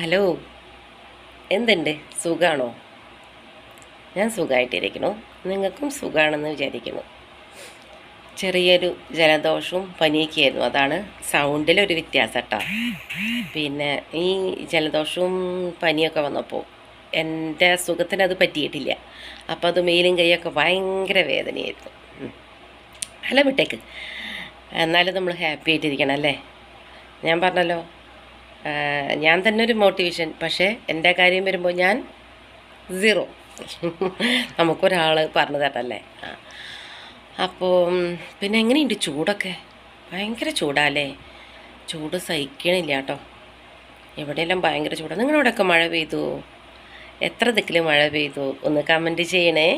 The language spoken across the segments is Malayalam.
ഹലോ. എന്തുണ്ട്? സുഖമാണോ ഞാൻ സുഖമായിട്ടിരിക്കുന്നു നിങ്ങൾക്കും സുഖമാണെന്ന് വിചാരിക്കുന്നു. ചെറിയൊരു ജലദോഷവും പനിയൊക്കെയായിരുന്നു. അതാണ് സൗണ്ടിലൊരു വ്യത്യാസം കേട്ടോ പിന്നെ ഈ ജലദോഷവും പനിയൊക്കെ വന്നപ്പോൾ എന്റെ സുഖത്തിന് അത് പറ്റിയിട്ടില്ല. അപ്പോൾ അത് മേലും കൈയൊക്കെ ഭയങ്കര വേദനയായിരുന്നു. ഹലോ വിട്ടേക്ക്. എന്നാലും നമ്മൾ ഹാപ്പി ആയിട്ടിരിക്കണം അല്ലേ? ഞാൻ പറഞ്ഞല്ലോ ഞാൻ തന്നെ ഒരു മോട്ടിവേഷൻ പക്ഷേ എന്റെ കാര്യം വരുമ്പോൾ ഞാൻ സീറോ നമുക്കൊരാൾ പറഞ്ഞു തരല്ലേ അപ്പോൾ പിന്നെ എങ്ങനെയുണ്ട് ചൂടൊക്കെ? ഭയങ്കര ചൂടാല്ലേ? ചൂട് സഹിക്കണില്ല കേട്ടോ. എവിടെയെല്ലാം ഭയങ്കര ചൂടാണ് നിങ്ങളവിടെയൊക്കെ മഴ പെയ്തു? എത്ര ദിക്കിൽ മഴ പെയ്തു? ഒന്ന് കമന്റ് ചെയ്യണേ.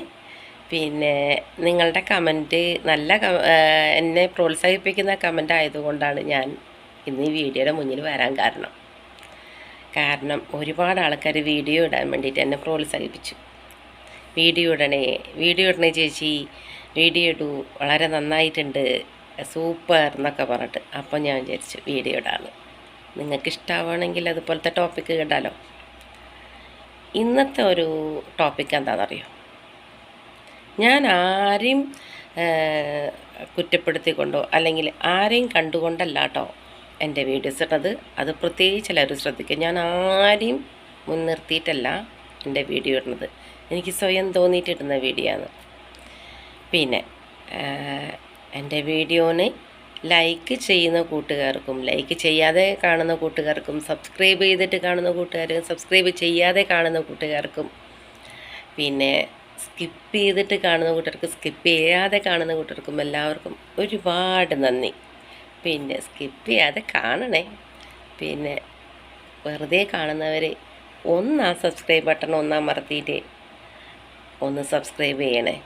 പിന്നെ നിങ്ങളുടെ കമന്റ് നല്ല എന്നെ പ്രോത്സാഹിപ്പിക്കുന്ന കമന്റ് ആയതുകൊണ്ടാണ് ഞാൻ ഇന്ന് ഈ വീഡിയോയുടെ മുന്നിൽ വരാൻ കാരണം. കാരണം ഒരുപാട് ആൾക്കാർ വീഡിയോ ഇടാൻ വേണ്ടിയിട്ട് എന്നെ പ്രോത്സാഹിപ്പിച്ചു. വീഡിയോ ഇടണേ വീഡിയോ ഇടണേ ചേച്ചി വീഡിയോ ഇടൂ വളരെ നന്നായിട്ടുണ്ട് സൂപ്പർ എന്നൊക്കെ പറഞ്ഞിട്ട് അപ്പോൾ ഞാൻ വിചാരിച്ചു വീഡിയോ ഇടാന്ന്. നിങ്ങൾക്ക് ഇഷ്ടമാവണമെങ്കിൽ അതുപോലത്തെ ടോപ്പിക്ക് ഇടാലോ. ഇന്നത്തെ ഒരു ടോപ്പിക്ക് എന്താണെന്നറിയോ? ഞാൻ ആരെയും കുറ്റപ്പെടുത്തിക്കൊണ്ടോ അല്ലെങ്കിൽ ആരെയും കണ്ടുകൊണ്ടല്ല കേട്ടോ എന്റെ വീഡിയോസ് ഇട്ടത് അത് പ്രത്യേകിച്ച് എല്ലാവരും ശ്രദ്ധിക്കുക. ഞാൻ ആരെയും മുൻനിർത്തിയിട്ടല്ല എന്റെ വീഡിയോ ഇടുന്നത്. എനിക്ക് സ്വയം തോന്നിയിട്ടിടുന്ന വീഡിയോ ആണ് പിന്നെ എന്റെ വീഡിയോന് ലൈക്ക് ചെയ്യുന്ന കൂട്ടുകാർക്കും ലൈക്ക് ചെയ്യാതെ കാണുന്ന കൂട്ടുകാർക്കും സബ്സ്ക്രൈബ് ചെയ്തിട്ട് കാണുന്ന കൂട്ടുകാർക്കും സബ്സ്ക്രൈബ് ചെയ്യാതെ കാണുന്ന കൂട്ടുകാർക്കും പിന്നെ സ്കിപ്പ് ചെയ്തിട്ട് കാണുന്ന കൂട്ടർക്ക് സ്കിപ്പ് ചെയ്യാതെ കാണുന്ന കൂട്ടർക്കും എല്ലാവർക്കും ഒരുപാട് നന്ദി. പിന്നെ സ്കിപ്പ് ചെയ്യാതെ കാണണേ. പിന്നെ വെറുതെ കാണുന്നവർ ഒന്ന് ആ സബ്സ്ക്രൈബ് ബട്ടൺ ഒന്നമർത്തിയിട്ട് ഒന്ന് സബ്സ്ക്രൈബ് ചെയ്യണേ.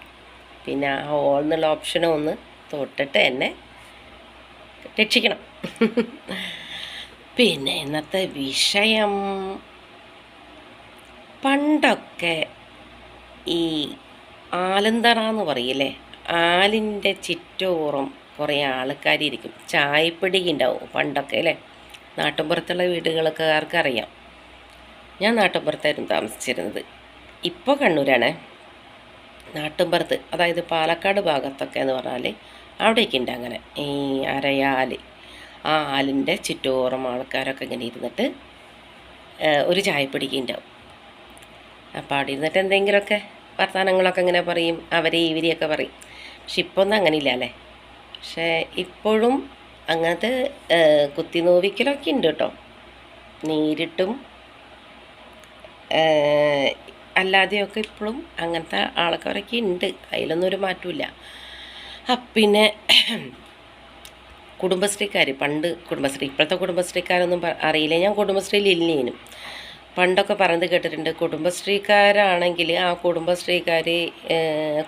പിന്നെ ആ ഓൾ എന്നുള്ള ഓപ്ഷനും ഒന്ന് തൊട്ടിട്ട് എന്നെ രക്ഷിക്കണം. പിന്നെ ഇന്നത്തെ വിഷയം പണ്ടൊക്കെ ഈ ആലന്തറ എന്ന് പറയില്ലേ? ആലിന്റെ ചുറ്റോറും കുറേ ആൾക്കാരിരിക്കും. ചായപ്പൊടി ഉണ്ടാവും പണ്ടൊക്കെ അല്ലേ? നാട്ടിൻപുറത്തുള്ള വീടുകളൊക്കെ ആർക്കറിയാം. ഞാൻ നാട്ടിൻപുറത്തായിരുന്നു താമസിച്ചിരുന്നത്. ഇപ്പോൾ കണ്ണൂരാണ്. നാട്ടിൻപുറത്ത് അതായത് പാലക്കാട് ഭാഗത്തൊക്കെ എന്ന് പറഞ്ഞാൽ അവിടേക്ക് ഉണ്ട് അങ്ങനെ. ഈ അരയാൽ ആ ആലിന്റെ ചുറ്റോറും ആൾക്കാരൊക്കെ ഇങ്ങനെ ഇരുന്നിട്ട് ഒരു ചായപ്പൊടിക്ക് ഉണ്ടാവും. അപ്പോൾ അവിടെ ഇരുന്നിട്ട് എന്തെങ്കിലുമൊക്കെ വർത്തമാനങ്ങളൊക്കെ ഇങ്ങനെ പറയും. അവരെ ഇവരെയൊക്കെ പറയും. പക്ഷെ ഇപ്പോൾ ഒന്നും അങ്ങനെ ഇല്ല അല്ലേ? പക്ഷേ ഇപ്പോഴും അങ്ങനത്തെ കുത്തി നോവിക്കലൊക്കെ ഉണ്ട് കേട്ടോ. നേരിട്ടും അല്ലാതെയൊക്കെ ഇപ്പോഴും അങ്ങനത്തെ ആൾക്കാരൊക്കെ ഉണ്ട്. അതിലൊന്നും ഒരു മാറ്റമില്ല പിന്നെ കുടുംബശ്രീക്കാർ പണ്ട് കുടുംബശ്രീ ഇപ്പോഴത്തെ കുടുംബശ്രീക്കാരൊന്നും അറിയില്ല. ഞാൻ കുടുംബശ്രീയിൽ ഇല്ലേനും പണ്ടൊക്കെ പറഞ്ഞത് കേട്ടിട്ടുണ്ട് കുടുംബശ്രീക്കാരാണെങ്കിൽ ആ കുടുംബശ്രീക്കാർ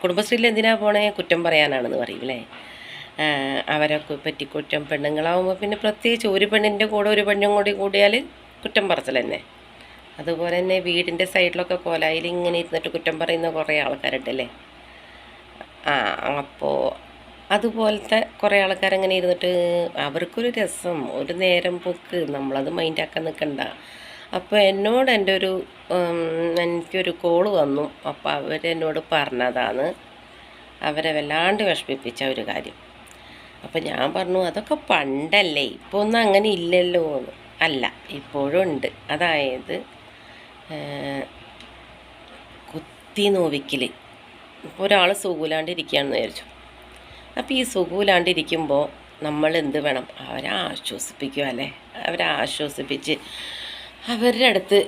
കുടുംബശ്രീയിൽ എന്തിനാ പോണേ കുറ്റം പറയാനാണെന്ന് പറയും അല്ലേ ആ, അവരൊക്കെ പറ്റി കുറ്റം പെണ്ണുങ്ങളാവുമ്പോൾ പിന്നെ പ്രത്യേകിച്ച് ഒരു പെണ്ണിന്റെ കൂടെ ഒരു പെണ്ണും കൂടി കൂടിയാൽ കുറ്റം പറച്ചിൽ തന്നെ അതുപോലെ തന്നെ വീടിന്റെ സൈഡിലൊക്കെ കോലായിൽ ഇങ്ങനെ ഇരുന്നിട്ട് കുറ്റം പറയുന്ന കുറേ ആൾക്കാരുണ്ടല്ലേ? ആ അപ്പോൾ അതുപോലത്തെ കുറേ ആൾക്കാരങ്ങനെ ഇരുന്നിട്ട് അവർക്കൊരു രസം ഒരു നേരം പോക്ക് നമ്മളത് മൈൻഡാക്കാൻ നിൽക്കണ്ട അപ്പോൾ എന്നോട് എന്റെ ഒരു എനിക്കൊരു കോൾ വന്നു. അപ്പോൾ അവരെന്നോട് പറഞ്ഞതാണ് അവരെ വല്ലാണ്ട് വിഷമിപ്പിച്ച ഒരു കാര്യം. അപ്പോൾ ഞാൻ പറഞ്ഞു അതൊക്കെ പണ്ടല്ലേ ഇപ്പോൾ ഒന്നും അങ്ങനെ ഇല്ലല്ലോ അല്ല ഇപ്പോഴും ഉണ്ട്. അതായത് കുത്തി നോവിക്കൽ ഇപ്പോൾ ഒരാൾ സുഖമില്ലാണ്ടിരിക്കുകയാണെന്ന് വിചാരിച്ചു. അപ്പോൾ ഈ സുഖമില്ലാണ്ടിരിക്കുമ്പോൾ നമ്മൾ എന്ത് വേണം? അവരെ ആശ്വസിപ്പിക്കുക അല്ലേ? അവരെ ആശ്വസിപ്പിച്ച് അവരുടെ അടുത്ത്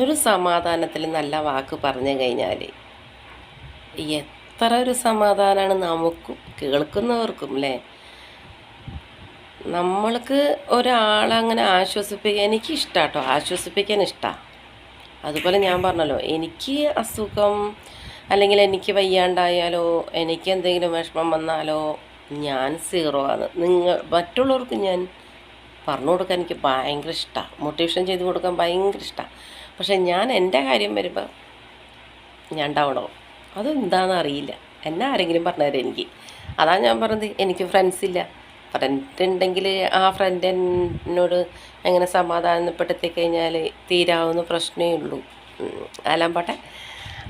ഒരു സമാധാനത്തിൽ നല്ല വാക്ക് പറഞ്ഞു കഴിഞ്ഞാൽ എത്ര ഒരു സമാധാനമാണ് നമുക്കും കേൾക്കുന്നവർക്കും അല്ലേ നമ്മൾക്ക് ഒരാളങ്ങനെ ആശ്വസിപ്പിക്കുക എനിക്ക് ഇഷ്ടാട്ടോ ആശ്വസിപ്പിക്കാൻ ഇഷ്ടമാണ് അതുപോലെ ഞാൻ പറഞ്ഞല്ലോ എനിക്ക് അസുഖം അല്ലെങ്കിൽ എനിക്ക് വയ്യാണ്ടായാലോ എനിക്ക് എന്തെങ്കിലും വിഷമം വന്നാലോ ഞാൻ സീറോ ആണ്. നിങ്ങൾ മറ്റുള്ളവർക്ക് ഞാൻ പറഞ്ഞു കൊടുക്കാൻ എനിക്ക് ഭയങ്കര ഇഷ്ടമാണ് മോട്ടിവേഷൻ ചെയ്ത് കൊടുക്കാൻ ഭയങ്കര ഇഷ്ടമാണ് പക്ഷേ ഞാൻ എന്റെ കാര്യം വരുമ്പോൾ ഞാൻ ഡൗൺ ആവും. അതെന്താണെന്ന് അറിയില്ല എന്നെ ആരെങ്കിലും പറഞ്ഞുതരാം എനിക്ക്. അതാണ് ഞാൻ പറഞ്ഞത്. എനിക്ക് ഫ്രണ്ട്സ് ഇല്ല. ഫ്രണ്ട് ഉണ്ടെങ്കിൽ ആ ഫ്രണ്ട് എന്നോട് എങ്ങനെ സമാധാനപ്പെടുത്തി കഴിഞ്ഞാൽ തീരാവുന്ന പ്രശ്നമേ ഉള്ളൂ. ഉം, അലാൻ പോട്ടെ.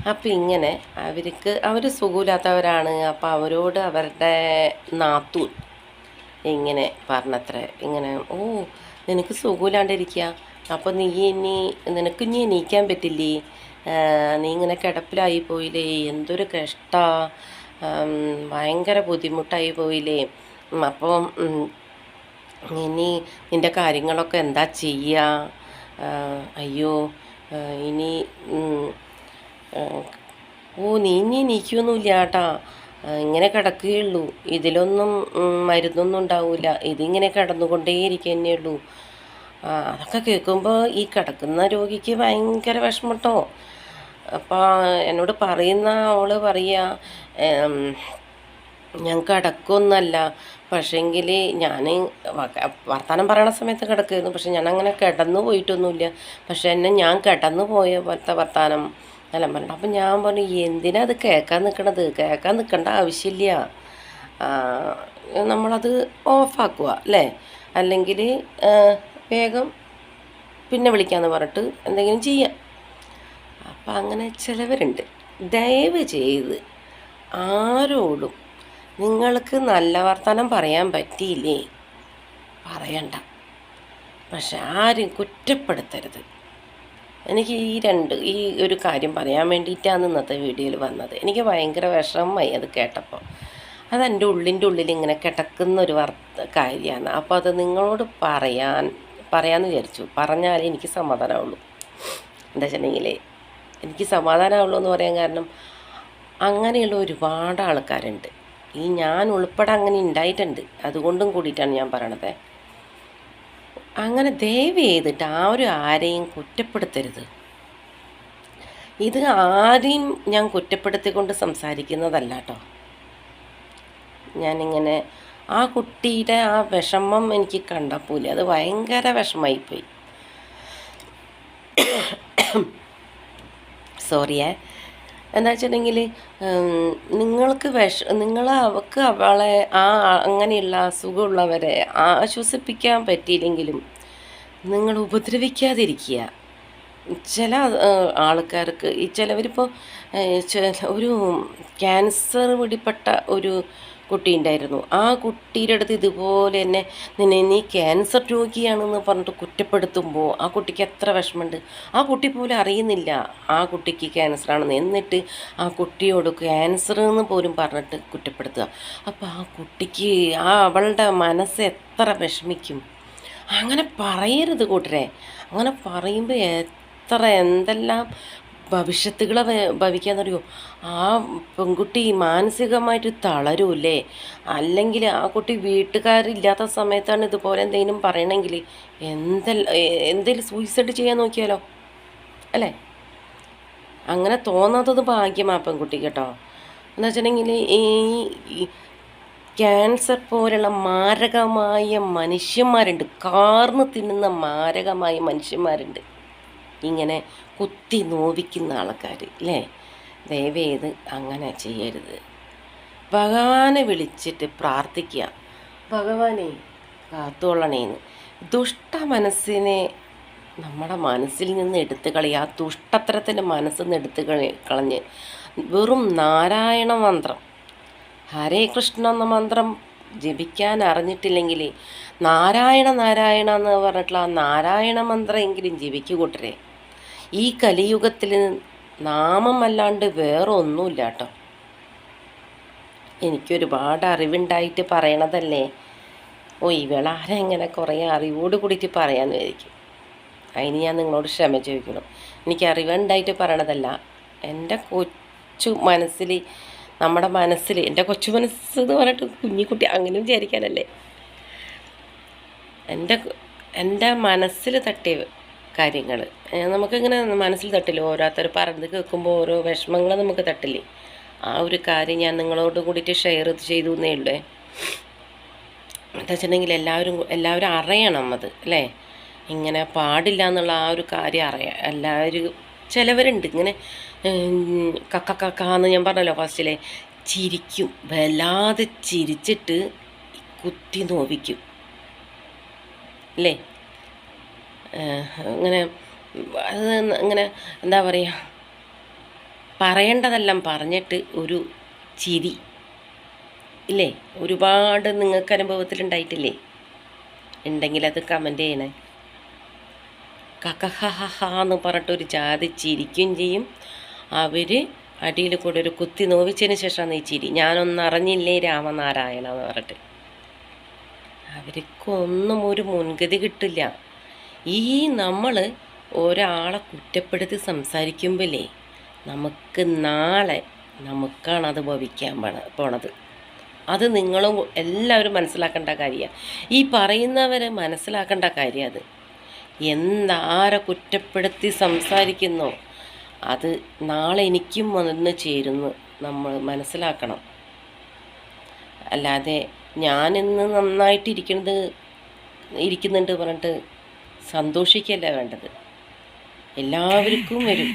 അപ്പം ഇങ്ങനെ അവർക്ക് അവർ സുഖമില്ലാത്തവരാണ്. അപ്പോൾ അവരോട് അവരുടെ നാത്തൂൻ ഇങ്ങനെ പറഞ്ഞത്ര. ഇങ്ങനെ ഓ നിനക്ക് സുഖമില്ലാണ്ടിരിക്കുക അപ്പോൾ നീ ഇനി നിനക്ക് ഇനി എണീക്കാൻ പറ്റില്ലേ? നീ ഇങ്ങനെ കിടപ്പിലായി പോയില്ലേ? എന്തൊരു കഷ്ടാ. ഭയങ്കര ബുദ്ധിമുട്ടായി പോയില്ലേ? അപ്പോൾ ഇനി നിന്റെ കാര്യങ്ങളൊക്കെ എന്താ ചെയ്യുക അയ്യോ ഇനി ഓ നീ ഇനി എണീക്കൊന്നുമില്ല കേട്ടാ ഇങ്ങനെ കിടക്കുകയുള്ളൂ. ഇതിലൊന്നും മരുന്നൊന്നും ഉണ്ടാവില്ല ഇതിങ്ങനെ കിടന്നുകൊണ്ടേയിരിക്കുക ഉള്ളൂ. അതൊക്കെ കേൾക്കുമ്പോൾ ഈ കിടക്കുന്ന രോഗിക്ക് ഭയങ്കര വിഷമട്ടോ അപ്പോൾ എന്നോട് പറയുന്ന ആൾ പറയുക ഞാൻ കിടക്കൊന്നല്ല. പക്ഷേങ്കിൽ ഞാൻ വർത്തമാനം പറയണ സമയത്ത് കിടക്കുമായിരുന്നു പക്ഷെ ഞാൻ അങ്ങനെ കിടന്നു പോയിട്ടൊന്നുമില്ല. പക്ഷെ എന്നെ ഞാൻ കിടന്നു പോയ പോലത്തെ വർത്തമാനം എല്ലാം പറഞ്ഞു അപ്പം ഞാൻ പറഞ്ഞു എന്തിനാ അത് കേൾക്കാൻ നിൽക്കണത് കേൾക്കാൻ നിൽക്കേണ്ട ആവശ്യമില്ല. നമ്മളത് ഓഫാക്കുക അല്ലേ? അല്ലെങ്കിൽ വേഗം പിന്നെ വിളിക്കാമെന്ന് പറഞ്ഞിട്ട് എന്തെങ്കിലും ചെയ്യാം. അപ്പം അങ്ങനെ ചിലവരുണ്ട്. ദയവ് ചെയ്ത് ആരോടും നിങ്ങൾക്ക് നല്ല വർത്തമാനം പറയാൻ പറ്റിയില്ലേ? പറയണ്ട. പക്ഷെ ആരും കുറ്റപ്പെടുത്തരുത്. എനിക്ക് ഈ രണ്ട് ഈ ഒരു കാര്യം പറയാൻ വേണ്ടിയിട്ടാണ് ഇന്നത്തെ വീഡിയോയിൽ വന്നത്. എനിക്ക് ഭയങ്കര വിഷമമായി അത് കേട്ടപ്പോൾ അത് ഉള്ളിന്റെ ഉള്ളിൽ ഇങ്ങനെ കിടക്കുന്ന ഒരു വർത്ത കാര്യമാണ്. അപ്പോൾ അത് നിങ്ങളോട് പറയാൻ പറയാമെന്ന് വിചാരിച്ചു. പറഞ്ഞാലേ എനിക്ക് സമാധാനമുള്ളൂ എന്താ വെച്ചിട്ടുണ്ടെങ്കിൽ എനിക്ക് സമാധാനമുള്ളൂ എന്ന് പറയാൻ കാരണം അങ്ങനെയുള്ള ഒരുപാട് ആൾക്കാരുണ്ട്. ഈ ഞാൻ ഉൾപ്പെടെ അങ്ങനെ ഉണ്ടായിട്ടുണ്ട് അതുകൊണ്ടും കൂടിയിട്ടാണ് ഞാൻ പറയണത്. അങ്ങനെ ദയവ് ചെയ്തിട്ട് ഒരു ആരെയും കുറ്റപ്പെടുത്തരുത്. ഇത് ആരെയും ഞാൻ കുറ്റപ്പെടുത്തിക്കൊണ്ട് സംസാരിക്കുന്നതല്ല കേട്ടോ. ഞാനിങ്ങനെ ആ കുട്ടിയുടെ ആ വിഷമം എനിക്ക് കണ്ടപ്പോലെ അത് ഭയങ്കര വിഷമമായിപ്പോയി. സോറിയേ എന്താ വെച്ചിട്ടുണ്ടെങ്കിൽ നിങ്ങൾക്ക് വിഷ നിങ്ങൾ അവൾക്ക് അവളെ ആ അങ്ങനെയുള്ള അസുഖമുള്ളവരെ ആശ്വസിപ്പിക്കാൻ പറ്റിയില്ലെങ്കിലും നിങ്ങൾ ഉപദ്രവിക്കാതിരിക്കുക. ചില ആൾക്കാർക്ക് ഈ ചിലവരിപ്പോൾ ഒരു ക്യാൻസർ പിടിപ്പെട്ട ഒരു കുട്ടി ഉണ്ടായിരുന്നു. ആ കുട്ടിയുടെ അടുത്ത് ഇതുപോലെ തന്നെ നിന്നെ നീ ക്യാൻസർ രോഗിയാണെന്ന് പറഞ്ഞിട്ട് കുറ്റപ്പെടുത്തുമ്പോൾ ആ കുട്ടിക്ക് എത്ര വിഷമമുണ്ട്? ആ കുട്ടി പോലും അറിയുന്നില്ല. ആ കുട്ടിക്ക് ക്യാൻസർ ആണെന്ന്. എന്നിട്ട് ആ കുട്ടിയോട് ക്യാൻസർ എന്ന് പോലും പറഞ്ഞിട്ട് കുറ്റപ്പെടുത്തുക. അപ്പോൾ ആ കുട്ടിക്ക് ആ അവളുടെ മനസ്സ് എത്ര വിഷമിക്കും. അങ്ങനെ പറയരുത് കൂട്ടരെ. അങ്ങനെ പറയുമ്പോൾ എത്ര എന്തെല്ലാം ഭവിഷ്യത്തുകൾ ഭവിക്കാന്നറിയോ ആ പെൺകുട്ടി മാനസികമായിട്ട് തളരൂല്ലേ? അല്ലെങ്കിൽ ആ കുട്ടി വീട്ടുകാരില്ലാത്ത സമയത്താണ് ഇതുപോലെ എന്തെങ്കിലും പറയണമെങ്കിൽ എന്തെല്ലാം എന്തെങ്കിലും സൂയിസൈഡ് ചെയ്യാൻ നോക്കിയാലോ? അല്ലേ? അങ്ങനെ തോന്നാത്തത് ആ പെൺകുട്ടി കേട്ടോ. എന്ന് വെച്ചിട്ടുണ്ടെങ്കിൽ ഈ ക്യാൻസർ പോലുള്ള മാരകമായ മനുഷ്യന്മാരുണ്ട്. കാർന്ന് തിന്നുന്ന മാരകമായ മനുഷ്യന്മാരുണ്ട്. ഇങ്ങനെ കുത്തി നോവിക്കുന്ന ആൾക്കാർ അല്ലേ ദയവേത് അങ്ങനെ ചെയ്യരുത്. ഭഗവാനെ വിളിച്ചിട്ട് പ്രാർത്ഥിക്കുക ഭഗവാനെ കാത്തോളണേന്ന്. ദുഷ്ട മനസ്സിനെ നമ്മുടെ മനസ്സിൽ നിന്ന് എടുത്തു കളി ആ ദുഷ്ടത്തരത്തിന്റെ മനസ്സിൽ നിന്ന് എടുത്തു കളി കളഞ്ഞ് വെറും നാരായണ മന്ത്രം ഹരേ കൃഷ്ണ എന്ന മന്ത്രം ജപിക്കാൻ അറിഞ്ഞിട്ടില്ലെങ്കിൽ നാരായണ നാരായണ എന്ന് പറഞ്ഞിട്ടുള്ള ആ നാരായണ മന്ത്രം എങ്കിലും ജപിക്കു ഈ കലിയുഗത്തിൽ നാമമല്ലാണ്ട് വേറെ ഒന്നുമില്ല കേട്ടോ എനിക്കൊരുപാട് അറിവുണ്ടായിട്ട് പറയണതല്ലേ? ഓ ഇവളാരെ ഇങ്ങനെ കുറേ അറിവോട് കൂടിയിട്ട് പറയാമെന്ന് വിചാരിക്കും. അതിന് ഞാൻ നിങ്ങളോട് ക്ഷമ ചോദിക്കണം എനിക്ക് അറിവുണ്ടായിട്ട് പറയണതല്ല. എന്റെ കൊച്ചു മനസ്സിൽ നമ്മുടെ മനസ്സിൽ എന്റെ കൊച്ചു മനസ്സ് എന്ന് പറഞ്ഞിട്ട് കുഞ്ഞിക്കുട്ടി അങ്ങനെ വിചാരിക്കാനല്ലേ? എന്റെ എന്റെ മനസ്സിൽ തട്ടിയ കാര്യങ്ങൾ നമുക്കിങ്ങനെ മനസ്സിൽ തട്ടില്ല? ഓരോരുത്തർ പറഞ്ഞത് കേൾക്കുമ്പോൾ ഓരോ വിഷമങ്ങൾ നമുക്ക് തട്ടില്ലേ? ആ ഒരു കാര്യം ഞാൻ നിങ്ങളോട് കൂടിയിട്ട് ഷെയർ ചെയ്തു എന്നേ ഉള്ളേ. എന്താ വെച്ചിട്ടുണ്ടെങ്കിൽ എല്ലാവരും എല്ലാവരും അറിയണം അത് അല്ലേ? ഇങ്ങനെ പാടില്ല എന്നുള്ള ആ ഒരു കാര്യം അറിയാം എല്ലാവരും ചിലവരുണ്ട് ഇങ്ങനെ കക്ക കക്ക എന്ന് ഞാൻ പറഞ്ഞല്ലോ ഫസ്റ്റിലെ ചിരിക്കും വല്ലാതെ ചിരിച്ചിട്ട് കുത്തി നോവിക്കും. അല്ലേ? ഇങ്ങനെ അത് അങ്ങനെ എന്താ പറയുക പറയേണ്ടതെല്ലാം പറഞ്ഞിട്ട് ഒരു ചിരി. ഇല്ലേ? ഒരുപാട് നിങ്ങൾക്ക് അനുഭവത്തിലുണ്ടായിട്ടില്ലേ? ഉണ്ടെങ്കിൽ അത് കമന്റ് ചെയ്യണേ. കക്കഹഹ എന്ന് പറഞ്ഞിട്ട് ഒരു ജാതി ചിരിക്കുകയും ചെയ്യും. അവർ അടിയിൽ കൂടെ ഒരു കുത്തി നോവിച്ചതിന് ശേഷമാണ് ഈ ചിരി. ഞാനൊന്നും അറിഞ്ഞില്ലേ രാമനാരായണ എന്ന് പറഞ്ഞിട്ട്. അവർക്കൊന്നും ഒരു മുൻഗതി കിട്ടില്ല. ഈ നമ്മൾ ഒരാളെ കുറ്റപ്പെടുത്തി സംസാരിക്കുമ്പോഴേ നമുക്ക് നാളെ നമുക്കാണ് അത് ഭവിക്കാൻ പോണത്. അത് നിങ്ങളും എല്ലാവരും മനസ്സിലാക്കേണ്ട കാര്യമാണ് ഈ പറയുന്നവരെ മനസ്സിലാക്കേണ്ട കാര്യം അത്. എന്താരെ കുറ്റപ്പെടുത്തി സംസാരിക്കുന്നോ? അത് നാളെ എനിക്കും വന്ന് ചേരുന്നു നമ്മൾ മനസ്സിലാക്കണം. അല്ലാതെ ഞാനിന്ന് നന്നായിട്ടിരിക്കുന്നത് ഇരിക്കുന്നുണ്ട് പറഞ്ഞിട്ട് സന്തോഷിക്കല്ല വേണ്ടത്? എല്ലാവർക്കും വരും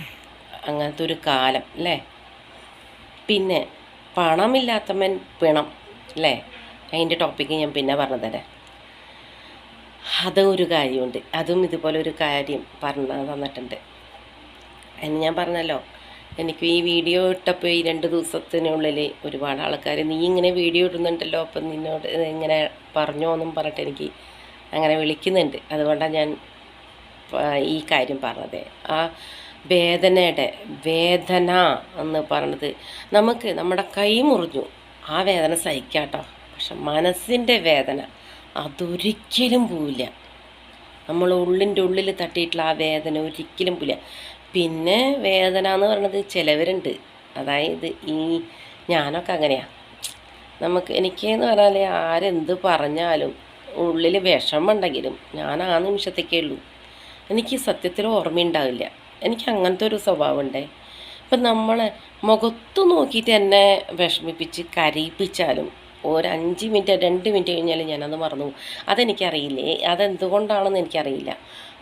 അങ്ങനത്തെ ഒരു കാലം അല്ലേ? പിന്നെ പണമില്ലാത്തവൻ പിണം അല്ലേ? അതിന്റെ ടോപ്പിക്ക് ഞാൻ പിന്നെ പറഞ്ഞു തരാം ഒരു കാര്യമുണ്ട്. അതും ഇതുപോലെ ഒരു കാര്യം പറഞ്ഞു തന്നിട്ടുണ്ട്. എന്ന് ഞാൻ പറഞ്ഞല്ലോ എനിക്ക് ഈ വീഡിയോ ഇട്ടപ്പോൾ ഈ രണ്ട് ദിവസത്തിനുള്ളിൽ ഒരുപാട് ആൾക്കാർ നീ ഇങ്ങനെ വീഡിയോ ഇടുന്നുണ്ടല്ലോ അപ്പം നിന്നോട് ഇങ്ങനെ പറഞ്ഞോ എന്നും പറഞ്ഞിട്ട് എനിക്ക് അങ്ങനെ വിളിക്കുന്നുണ്ട്. അതുകൊണ്ടാണ് ഞാൻ ഈ കാര്യം പറഞ്ഞത്. ആ വേദനയുടെ വേദന എന്ന് പറഞ്ഞത് നമുക്ക് നമ്മുടെ കൈ മുറിഞ്ഞു. ആ വേദന സഹിക്കാട്ടോ. പക്ഷെ മനസ്സിന്റെ വേദന അതൊരിക്കലും പോവില്ല. നമ്മൾ ഉള്ളിന്റെ ഉള്ളിൽ തട്ടിയിട്ടുള്ള ആ വേദന ഒരിക്കലും പോവില്ല. പിന്നെ വേദന എന്ന് പറയുന്നത് ചിലവരുണ്ട്. അതായത് ഈ ഞാനൊക്കെ അങ്ങനെയാണ് നമുക്ക് എനിക്കെന്ന് പറഞ്ഞാൽ ആരെന്ത് പറഞ്ഞാലും ഉള്ളിൽ വിഷമുണ്ടെങ്കിലും ഞാൻ ആ നിമിഷത്തേക്കേ ഉള്ളൂ. എനിക്ക് സത്യത്തിൽ ഓർമ്മയുണ്ടാവില്ല. എനിക്ക് അങ്ങനത്തെ ഒരു സ്വഭാവമുണ്ടേ. ഇപ്പം നമ്മൾ മുഖത്ത് നോക്കിയിട്ട് എന്നെ വിഷമിപ്പിച്ച് കരയിപ്പിച്ചാലും ഒരഞ്ച് മിനിറ്റ് രണ്ട് മിനിറ്റ് കഴിഞ്ഞാൽ ഞാനത് മറന്നു അതെനിക്കറിയില്ലേ? അതെന്തുകൊണ്ടാണെന്ന് എനിക്കറിയില്ല.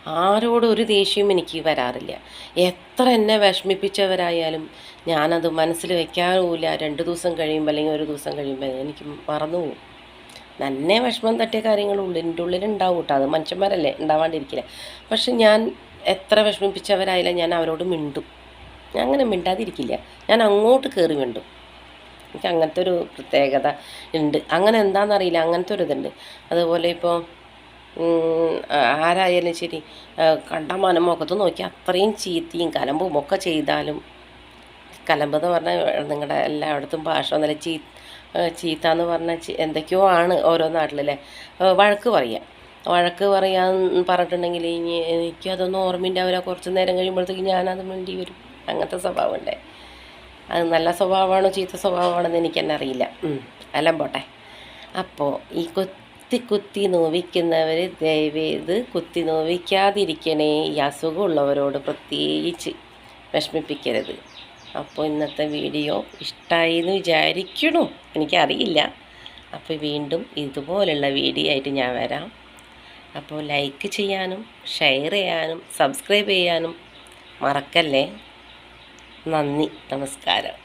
ആരോടും ഒരു ദേഷ്യവും എനിക്ക് വരാറില്ല. എത്ര എന്നെ വിഷമിപ്പിച്ചവരായാലും ഞാനത് മനസ്സിൽ വെക്കാറില്ല രണ്ട് ദിവസം കഴിയുമ്പോൾ അല്ലെങ്കിൽ ഒരു ദിവസം കഴിയുമ്പോൾ എനിക്ക് മറന്നു പോകും. നന്നെ വിഷമം തട്ടിയ കാര്യങ്ങൾ ഉള്ളിന്റെ ഉള്ളിൽ ഉണ്ടാവും കേട്ടോ. അത് മനുഷ്യന്മാരല്ലേ ഉണ്ടാവാണ്ടിരിക്കില്ല. പക്ഷെ ഞാൻ എത്ര വിഷമിപ്പിച്ചവരായാലും ഞാൻ അവരോട് മിണ്ടും. ഞാൻ അങ്ങനെ മിണ്ടാതിരിക്കില്ല. ഞാൻ അങ്ങോട്ട് കയറി മിണ്ടും. എനിക്ക് അങ്ങനത്തെ ഒരു പ്രത്യേകത ഉണ്ട്. അങ്ങനെ എന്താണെന്നറിയില്ല അങ്ങനത്തെ ഒരു ഇതുണ്ട്. അതുപോലെ ഇപ്പോൾ ആരായാലും ശരി കണ്ടമാനം മുഖത്ത് നോക്കി അത്രയും ചീത്തയും കലമ്പും ഒക്കെ ചെയ്താലും കലമ്പ് എന്ന് പറഞ്ഞാൽ നിങ്ങളുടെ എല്ലായിടത്തും ഭാഷ ഒന്നല്ല ചീ ചീത്ത എന്ന് പറഞ്ഞാൽ എന്തൊക്കെയോ ആണ് ഓരോ നാട്ടിലല്ലേ? വഴക്ക് പറയുക വഴക്ക് പറയാൻ പറഞ്ഞിട്ടുണ്ടെങ്കിൽ ഇനി എനിക്കതൊന്നും ഓർമ്മയുണ്ടാവില്ല കുറച്ച് നേരം കഴിയുമ്പോഴത്തേക്ക് ഞാനത് മിണ്ടി വരും. അങ്ങനത്തെ സ്വഭാവമുണ്ടേ. അത് നല്ല സ്വഭാവമാണോ ചീത്ത സ്വഭാവമാണെന്ന് എനിക്ക് തന്നെ അറിയില്ല. എല്ലാം പോട്ടെ. അപ്പോൾ ഈ കുത്തി കുത്തി നോവിക്കുന്നവർ ദയവേത് കുത്തി നോവിക്കാതിരിക്കണേ ഈ അസുഖമുള്ളവരോട് പ്രത്യേകിച്ച് വിഷമിപ്പിക്കരുത്. അപ്പോൾ ഇന്നത്തെ വീഡിയോ ഇഷ്ടമായി എന്ന് വിചാരിക്കണു. എനിക്കറിയില്ല. അപ്പോൾ വീണ്ടും ഇതുപോലുള്ള വീഡിയോ ആയിട്ട് ഞാൻ വരാം. അപ്പോൾ ലൈക്ക് ചെയ്യാനും ഷെയർ ചെയ്യാനും സബ്സ്ക്രൈബ് ചെയ്യാനും മറക്കല്ലേ? നന്ദി. നമസ്കാരം.